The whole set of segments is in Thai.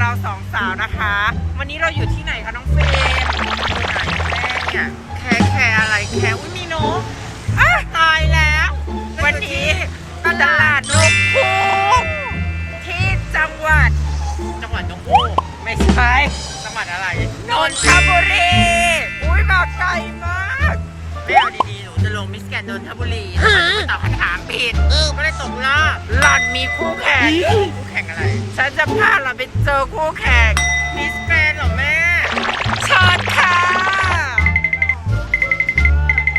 เราสองสาวนะคะ วันนี้เราอยู่ที่ไหนคะน้องเฟรมอยู่ไหนแม่เนี่ยแคร์แคร์อะไรแคร์อุ้ยมีนกอะตายแล้ว วันนี้ตลาดนกคูกที่จังหวัด จังหวัดนกฮูกไม่ใช่จังหวัดอะไรนนทบุรีอุ้ยมาไกลมากไม่เอาดีๆหนูจะล งมิสแกนนนทบุรีแต่ว่าหนูตอบคำถามผิดก็เลยตกรอบหล่อนมีคู่แข่งคู่แข่งอะไร ฉันจะพาเราไปเจอคู่แข่งมิสแกรนเหรอแม่เชิญค่ะ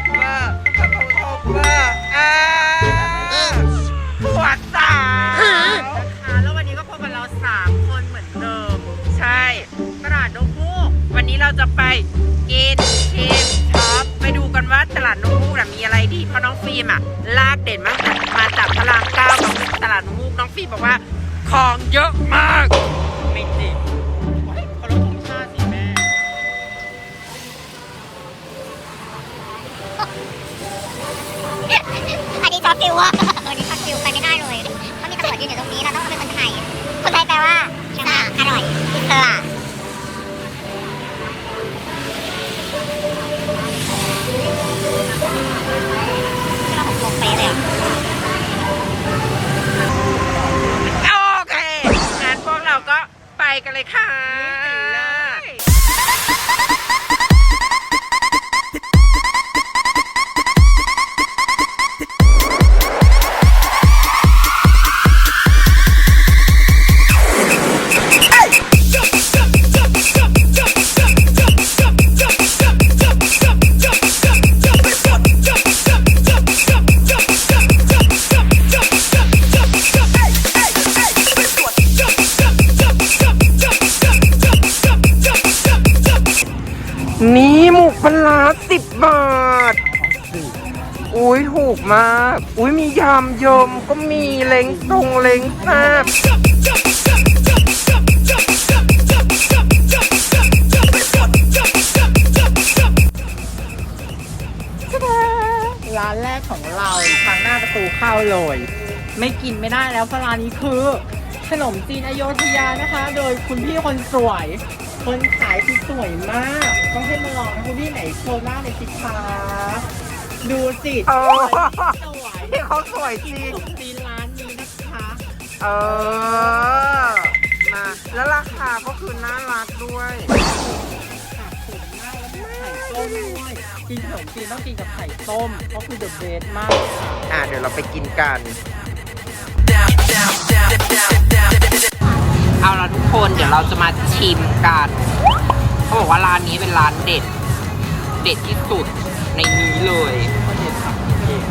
เบอร์พระพุทธเบอร์อ่าหัวสาวค่ะแล้ววันนี้ก็พบกับเราสามคนเหมือนเดิม ใช่ ตลาดนกฮูกวันนี้เราจะไปกินชิม ลาดนกมูกน่ะมีอะไรดีเพราะน้องฟิล์มอะลากเด่นมากมาจากพระรามเก้ามาที่ตลาดนกมูกน้องฟิล์มบอกว่าของเยอะมากไม่จริงเฮ้ยเขาลดธงชาติสิแม่อันนี้ช็อตฟิวอะอันนี้ช็อตฟิวไปไม่ได้เลย นี่หมูปลาสิบบาท อุ้ยถูกมาก อุ้ยมียำยมก็มีเล้งตรงเล้งแซ่บร้านแรกของเราทางหน้าประตูเข้าเลย ไม่กินไม่ได้แล้วเพราะร้านนี้คือ ขนมจีนอโยธยานะคะ โดยคุณพี่คนสวย คนขายคือสวยมาก ต้องให้มาลองนะคุณพี่ไหนโชว์หน้าในอยสิคะดูสิโอ้สวยที่เขาสวยจขริงนมจีนร้านนี้นะคะเออมาแล้วราคาก็คือน่ารักด้วยขาดสุดมากแล้วมีไข่ต้มด้วยกินขนมจีนต้องกินกับไข่ต้มเพราะคือเดอะเบสมาก อะเดี๋ยวเราไปกินกัน เอาละทุกคนเดี๋ยวเราจะมาชิมกันเขาบอกว่าร้านนี้เป็นร้านเด็ด เด็ดที่สุดในนี้เลยเขาเด็ดผักกินเอง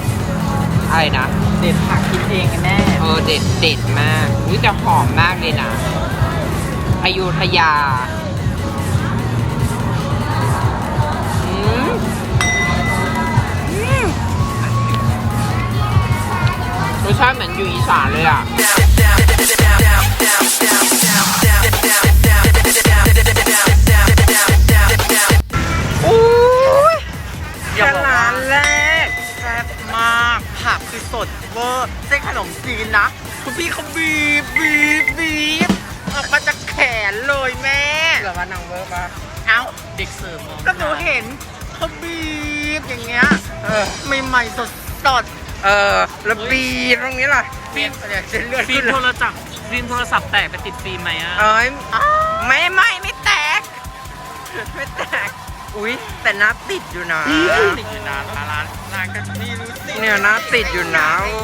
อะไรนะ เด็ดผักกินเองกันแน่เออเด็ดเด็ดมากนี่จะหอมมากเลยนะอยุธยาอืมอืมรสชาติเหมือนอยู่อีสานเลยอะ อุ้ยแค่ร้านแรกแซ่บมากผักคือสดเวอร์เส้นขนมจีนนะ คุณพี่เขาบีบบีบบีบออกมาจากแขนเลยแม่เหรอว่านางเวอร์ปะเอ้าเด็กเสิร์ฟก็หนูเห็นเขาบีบอย่างเงี้ยเออใหม่ๆสดสด เออแล้วปีตรงนี้ล่ะฟิล์มเนี่ยเส้นเลือดฟิขึ้ล์นมโทรศัพท์ฟิล์มโทรศัพท์แตกไปติดฟิล์มไหมอะเอ้ยไม่ไม่ไม่แตก ไม่แตก อุ้ยแต่หน้าติดอยู่นะ ติดอยู่นานร้านร้านร้านกันนี่รู้สิเนี่ยหน้าติดอยู่นะโอ้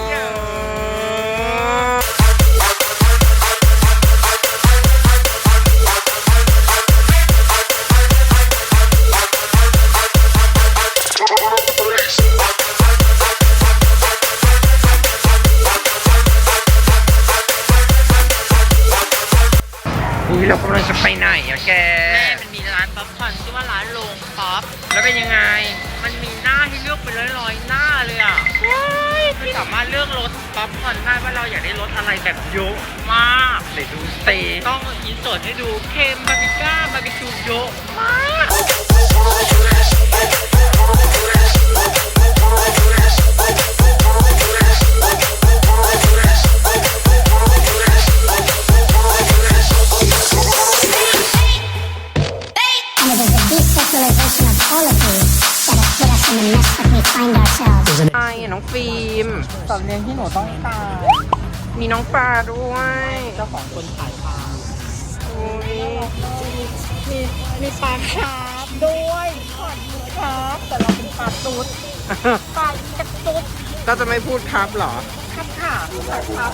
เรากำลังจะไปไหนอะแก แม่มันมีร้านป๊อปคอร์นชื่อว่าร้านโรงป๊อป แล้วเป็นยังไง มันมีหน้าให้เลือกเป็นร้อยๆหน้าเลยอะคือสามารถเลือกรสป๊อปคอร์นได้ว่าเราอยากได้รสอะไรแบบเยอะมากเดี๋ยวดูสิต้องอินเสิร์ตให้ดูเค็มบาร์บีก้าบาร์บีคิวเยอะมาก สัตว์เลี้ยงที่หนูต้องการมีน้องปลาด้วยเจ้าของคนขายปลาอุ้ยมีมีปลาคาร์ฟด้วยขอดคาร์ฟแต่เราเป็นปลาตุ๊ดปลาอีกระตุ๊ดก็จะไม่พูดครับเหรอครับค่ะปลาคาร์ฟ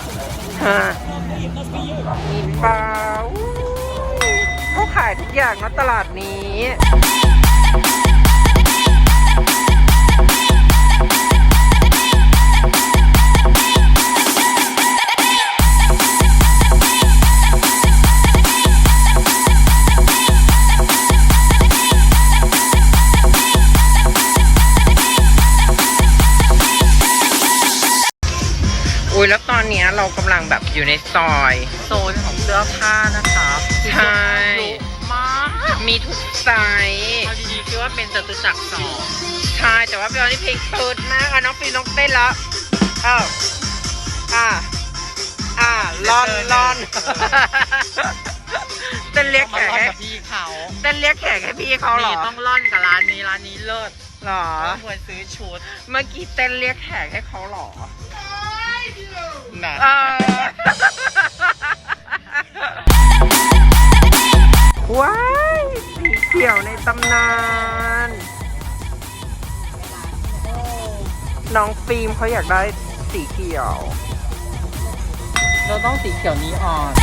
ฮะมีปลาอู้เขาขายทุกอย่างนะตลาดนี้ เนี้ยเรากำลังแบบอยู่ในซอย โซนของเสื้อผ้านะครับใช่มากมีทุกไซส์เอาดีๆคิดว่าเป็นจตุจักรสองใช่แต่ว่าตอนนี้เพลงเปิดมากอะน้องฟิลน้องเต้นแล้วเอ้าอ่าอ่าลอนลอนเต้นเรียกแขมากร่อนให้กับพี่เขาเต้นเรียกแขกให้พี่เขาเหรอนี่ต้องร่อนกับร้านนี้ร้านนี้เลิศเหรอควรซื้อชุด เมื่อกี้เต้นเรียกแขกให้เขาเหรอ นะเออว้ายสีเขียวในตำนาน น้องฟิล์มเขาอยากได้สีเขียว เราต้องสีเขียวนี้อ่อน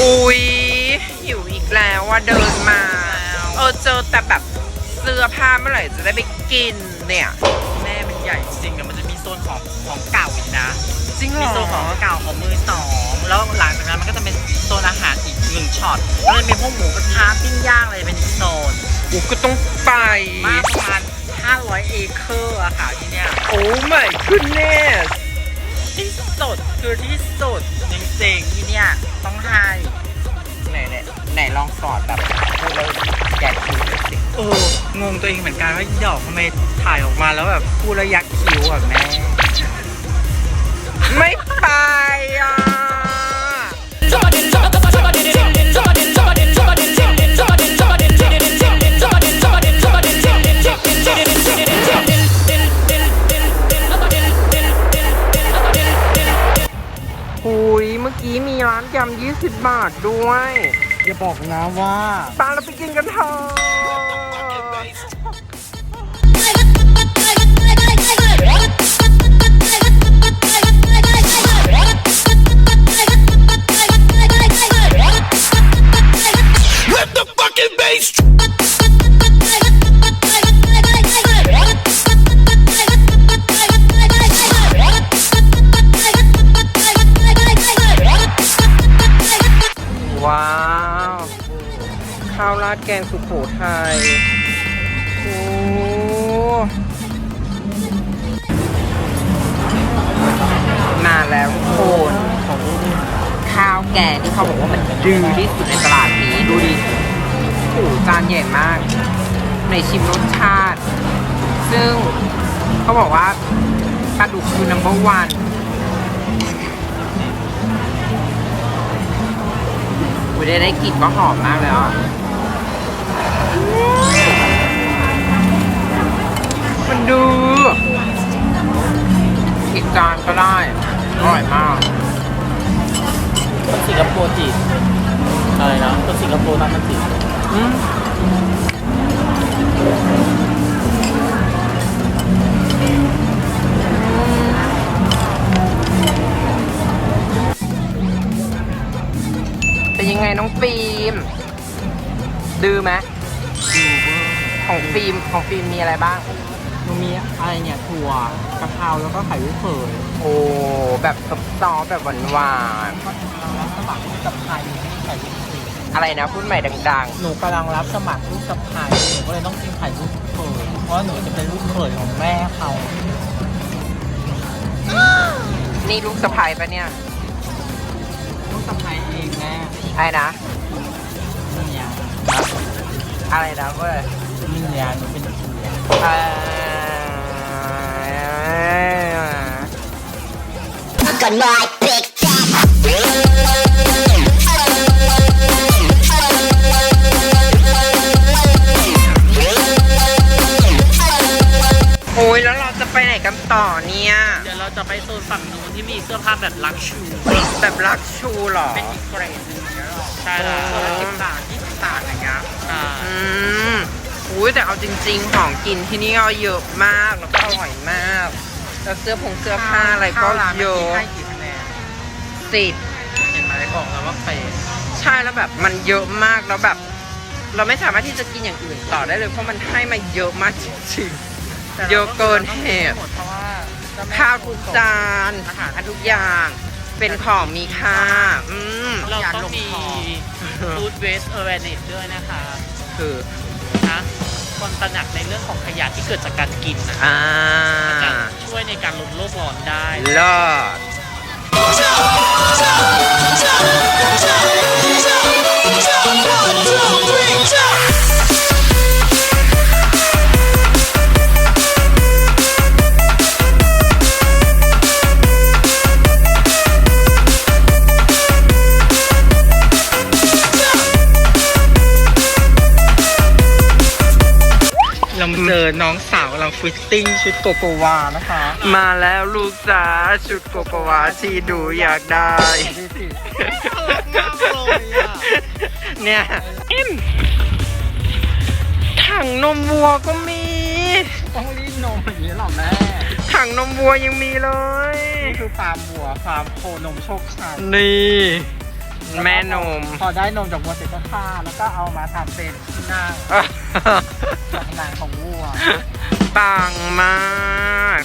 อุ๊ยหิวอีกแล้วว่าเดินมา เออเจอแต่แบบเสื้อผ้าเมื่อไหร่จะได้ไปกินเนี่ย แม่มันใหญ่จริงอะมันจะมีโซนของของเก่าอีกนะ จริงเหรมีอโซนของเก่าของมือสองแล้วหลังจากนั้นมันก็จะเป็นโซนอาหารอีกหนึ่งช็อตแล้วมันมีพวกหมูกระทะปิ้งย่างอะไรเป็นอีกโซนอุ๊ยก็ต้องไป มากประมาณ500เอเคอร์อะค่ะที่เนี้ยโอ้ my goodness ที่ สุดคือที่สุดจริงๆที่เนี้ยต้องให้ไหนไหนไหนลองสอดแบบพูดแล้วแกะคิ้วหน่อยสิเอองงตัวเองเหมือนกันว่าดอกทำไมถ่ายออกมาแล้วแบบพูดแล้วยักคิ้วอะแม่ ไม่ไปอะหุ ยำ20 บาทด้วย อย่าบอกนะว่า ตามเราไปกินกันเถอะ กที่เขาบอกว่ามันดื้อที่สุดในตลาดนี้ดูดิโอ้หจานใหญ่มาก ในชิมรสชาติ ซึ่งเขาบอกว่าปลาดุกคือ number one อุ้ยได้ได้กลิ่นก็หอมมากเลยอะ นะคนสิงคโปร์นั่นมันจีบอืมเป็นยังไงน้องฟิล์มดื้อไหมของฟิล์มของฟิล์มมีอะไรบ้างมันมีอะไรเนี่ยถั่วกะเพราแล้วก็ไข่ลูกเขยโอ้แบบซอฟๆแบบหวานก็รับสมัครลูกสะพ้ายไม่มีไข่ลูกเขยๆ อะไรนะพูดใหม่ดังหนูกำลังรับสมัครลูกสะพ้ายหนูก็เลยต้องกินไข่ลูกเขยเพราะว่าหนูจะเป็นลูกเขยของแม่เขาๆ นี่ลูกสะพายปะเนี่ยลูกสะพ้ายเองแม่อะไรนะมียาอะไรนะเว้ยมียาหนูเป็นเมียเอ่อ Good night, big ต่อเนี่ย เดี๋ยวเราจะไปโซนฝั่งนู้นที่มีเสื้อผ้าแบบลักชูแบบรักชูเหรอ เป็นอีกเกรดหนึงเนี่ยหรอใช่แล้วอ๋อสิบบาทยี่สิบบาทอะไรเงี้ย อ่าอืมอุ้ยแต่เอาจริงๆ ของกินที่นี่ก็เยอะมากแล้วก็อร่อยมาก แล้วเสื้อผงเสื้อผ้าอะไรก็เยอะให้กี่คะแนนสิบเห็นไหมบอกแล้วว่าเป๊ะใช่แล้วแบบมันเยอะมากแล้วแบบ เราไม่สามารถที่จะกินอย่างอื่นต่อได้เลยเพราะมันให้มาเยอะมากจริง แต่เยอะเกินเหตุเพราะว่าเจ้แม่ๆข้าวทุกจานอาหารทุกอย่าง เป็นของมีค่า อืมเราต้องมี food waste awareness ด้วยนะคะคือนะคนตระหนักในเรื่องของขยะที่เกิดจากการกินนะอ่าจะช่วยในการลดโลกร้อนได้เลิศ เราเจอน้องสาวเราฟิตติ้งชุดโกโกวานะคะ มาแล้วลูกจ๋าชุดโกโกวาที่ดูอยากได้ ดูสิมากเลยอะเนี่ยเอ็มถังนมวัวก็มี ต้องรีดนมอย่างนี้เหรอแม่ถังนมวัวยังมีเลย นี่คือฟาร์มวัวฟาร์มโคนมโชคชัย นี่ แม่นม พอได้นมจากวัวเสร็จก็ฆ่าแล้วก็เอามาทำเป็นที่นั่งจากหนังของวัว ปังมาก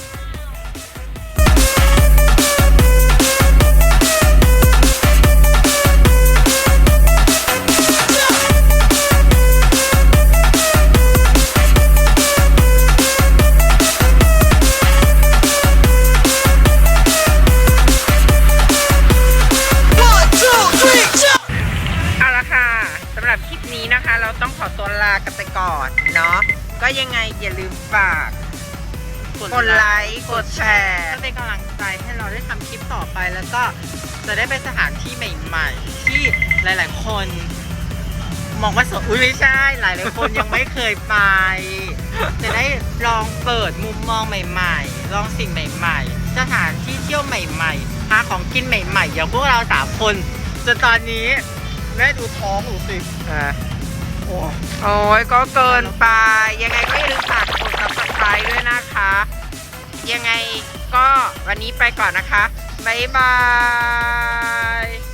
ฝาก กดไลค์ กดแชร์เป็นกำลังใจให้เราได้ทำคลิปต่อไป แล้วก็จะได้ไปสถานที่ใหม่ ๆ ที่หลาย ๆ คน มองว่าสวยอุ้ยไม่ใช่ หลายๆคนยังไม่เคยไป จะได้ลองเปิดมุมมองใหม่ ๆ ลองสิ่งใหม่ ๆ สถานที่เที่ยวใหม่ ๆ หาของกินใหม่ ๆ อย่างพวกเราสามคนจนตอนนี้แม่ดูท้องหนูสิอะโอ้ โอ้ยก็เกินไป ยังไงก็อย่าลืมฝากกด subscribe ด้วยนะคะ ยังไงก็วันนี้ไปก่อนนะคะ บ๊ายบาย